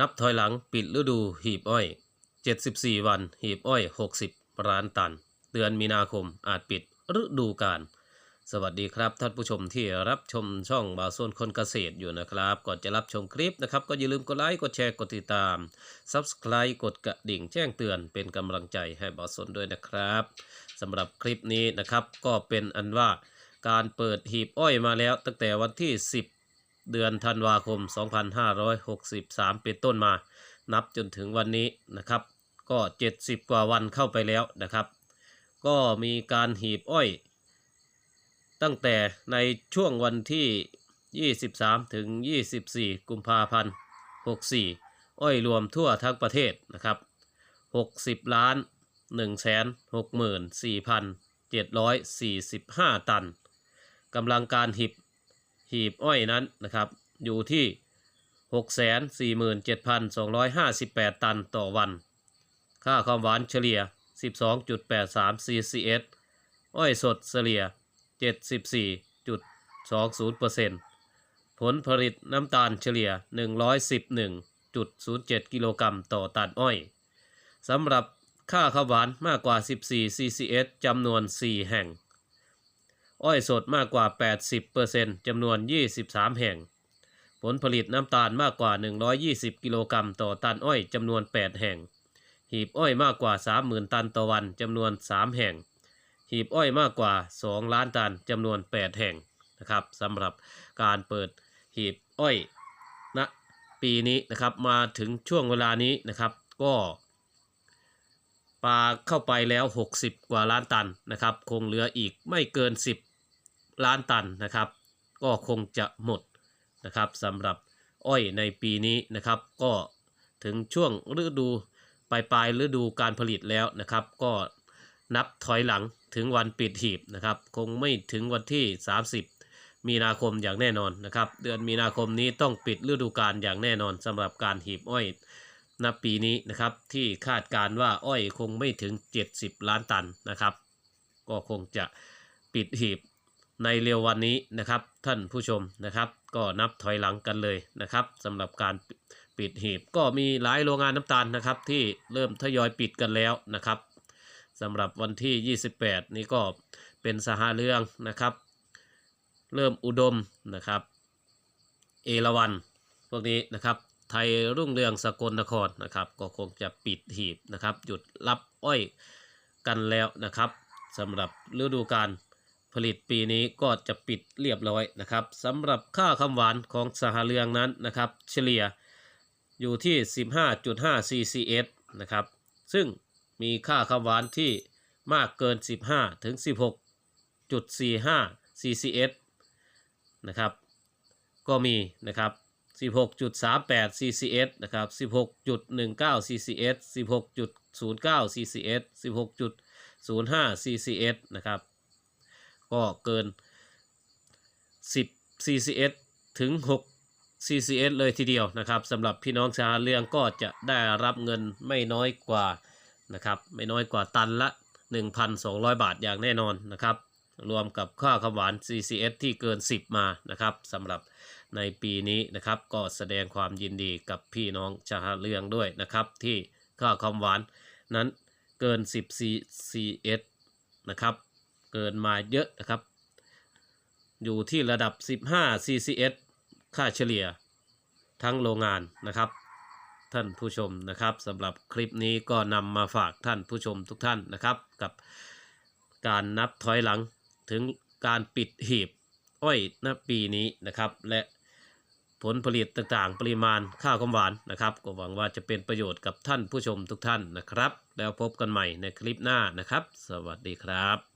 นับถอยหลังปิดฤดูหีบอ้อย 74 วัน หีบอ้อย 60 ล้านตัน เดือนมีนาคมอาจปิดฤดูกาลสวัสดีครับท่านผู้ชมที่รับชมช่องบาโซนคนเกษตรอยู่นะครับ ก่อนจะรับชมคลิปนะครับ ก็อย่าลืมกดไลค์กดแชร์กดติดตาม Subscribe กดกระดิ่งแจ้งเตือนเป็นกำลังใจให้บาโซนด้วยนะครับสำหรับคลิปนี้นะครับก็เป็นอันว่าการเปิดหีบอ้อยมาแล้วตั้งแต่วันที่ 10 เดือนธันวาคม 2563 เป็นต้นมา นับจนถึงวันนี้นะครับ ก็ 70 กว่าวันเข้าไปแล้วนะครับ ก็มีการหีบอ้อย ตั้งแต่ในช่วงวันที่ 23 ถึง 24 กุมภาพันธ์ 64 อ้อยรวมทั่วทั้งประเทศนะครับ 60 ล้าน1แสน64,745 ตันกำลังการหีบ หีบอ้อยนั้นนะครับ อยู่ที่ 647,258 ตันต่อวัน ค่าความหวานเฉลี่ย 12.83 CCS อ้อยสดเฉลี่ย 74.20%ผลผลิตน้ำตาลเฉลี่ย 111.07 กิโลกรัมต่อตันอ้อยสำหรับค่าข้าวหวานมากกว่า 14 CCS จำนวน 4 แห่ง อ้อยสดมากกว่า 80%จำนวน 23 แห่ง ผลผลิตน้ำตาลมากกว่า 120 กิโลกรัมต่อตันอ้อยจำนวน 8 แห่ง หีบอ้อยมากกว่า 30,000 ตันต่อวันจำนวน 3 แห่ง หีบอ้อยมากกว่า 2 ล้านตันจำนวน 8 แห่งนะครับสำหรับการเปิดหีบอ้อยณปีนี้นะครับมาถึงช่วงเวลานี้นะครับ ก็ ปลาเข้าไปแล้ว 60 กว่าล้านตันนะครับ คงเหลืออีกไม่เกิน 10 ล้านตันนะครับ ก็คงจะหมดนะครับสำหรับอ้อยในปีนี้นะครับ ก็ถึงช่วงฤดูปลายปลายฤดูการผลิตแล้วนะครับ ก็นับถอยหลังถึงวันปิดหีบนะครับ คงไม่ถึงวันที่ 30 มีนาคมอย่างแน่นอนนะครับ เดือนมีนาคมนี้ต้องปิดฤดูกาลอย่างแน่นอนสำหรับการหีบอ้อย ณปีนี้นะครับที่คาดการว่าอ้อยคงไม่ถึง 70 ล้านตันนะครับ ก็คงจะปิดหีบในเร็ววันนี้นะครับ ท่านผู้ชมนะครับ ก็นับถอยหลังกันเลยนะครับสำหรับการปิดหีบก็มีหลายโรงงานน้ำตาลนะครับ ที่เริ่มทยอยปิดกันแล้วนะครับสำหรับวันที่ 28 นี้ก็เป็นสหเรื่องนะครับ เริ่มอุดมนะครับ เอราวันพวกนี้นะครับ ไทยรุ่งเรืองสกลนครนะครับ ก็คงจะปิดหีบนะครับ หยุดรับอ้อยกันแล้วนะครับสำหรับฤดูกาลผลิตปีนี้ก็จะปิดเรียบร้อยนะครับสำหรับค่าคำหวานของสหเรืองนั้นนะครับ เฉลี่ยอยู่ที่ 15.5 CCS นะครับซึ่งมีค่าคำหวานที่มากเกิน 15 ถึง 16.45 CCS นะครับ ก็มีนะครับ 16.38 CCS นะครับ 16.19 CCS 16.09 CCS 16.05 CCS นะครับ ก็เกิน 10 CCS ถึง 6 CCS เลยทีเดียวนะครับสำหรับพี่น้องชาวเรืองก็จะได้รับเงินไม่น้อยกว่านะครับ ไม่น้อยกว่าตันละ 1,200 บาทอย่างแน่นอนนะครับ รวมกับค่าขาวหวาน CCS ที่เกิน 10 มานะครับสำหรับในปีนี้นะครับ ก็แสดงความยินดีกับพี่น้องชาวเรืองด้วยนะครับ ที่ค่าขาวหวานนั้นเกิน 10 CCS นะครับ เกินมาเยอะนะครับ อยู่ที่ระดับ 15 CCS ค่าเฉลี่ยทั้งโรงงานนะครับ ท่านผู้ชมนะครับสำหรับคลิปนี้ก็นำมาฝากท่านผู้ชมทุกท่านนะครับ กับการนับถอยหลัง ถึงการปิดหีบอ้อยณปีนี้นะครับ และผลผลิตต่างๆ ปริมาณข้าวคำหวานนะครับ ก็หวังว่าจะเป็นประโยชน์กับท่านผู้ชมทุกท่านนะครับ แล้วพบกันใหม่ในคลิปหน้านะครับ สวัสดีครับ